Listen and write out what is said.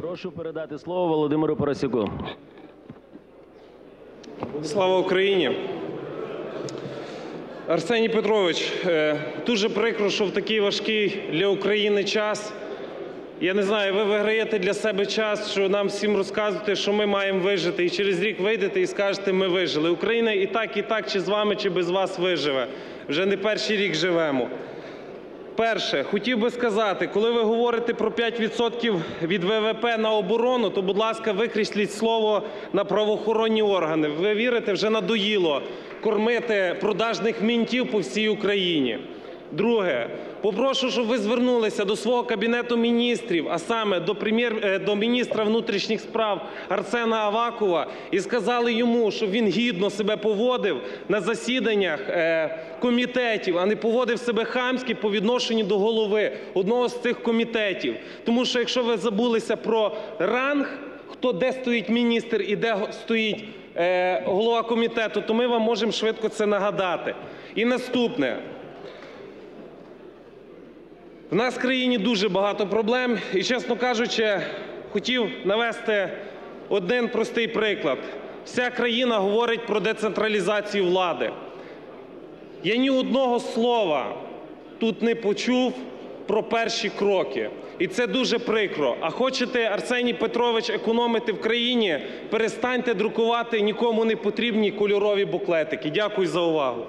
Прошу передати слово Володимиру Парасюку. Слава Україні! Арсеній Петрович, е, дуже прикро, що в такий важкий для України час. Я не знаю, ви виграєте для себе час, що нам всім розказуєте, що ми маємо вижити. І через рік вийдете і скажете, ми вижили. Україна і так, і так, чи з вами, чи без вас виживе. Вже не перший рік живемо. Перше, хотів би сказати, коли ви говорите про 5% від ВВП на оборону, то, будь ласка, викрісліть слово на правоохоронні органи. Ви вірите, вже надоїло кормити продажних мінтів по всій Україні. Друге, попрошу, щоб ви звернулися до свого кабінету міністрів, а саме до прем'єр е, до міністра внутрішніх справ Арсена Авакова, і сказали йому, щоб він гідно себе поводив на засіданнях е, комітетів, а не поводив себе хамськи по відношенню до голови одного з цих комітетів. Тому що якщо ви забулися про ранг, хто де стоїть міністр і де стоїть е, голова комітету, то ми вам можемо швидко це нагадати. І наступне. В нас в країні дуже багато проблем, і, чесно кажучи, хотів навести один простий приклад. Вся країна говорить про децентралізацію влади. Я ні одного слова тут не почув про перші кроки. І це дуже прикро. А хочете, Арсеній Петрович, економити в країні? Перестаньте друкувати нікому не потрібні кольорові буклетики. Дякую за увагу.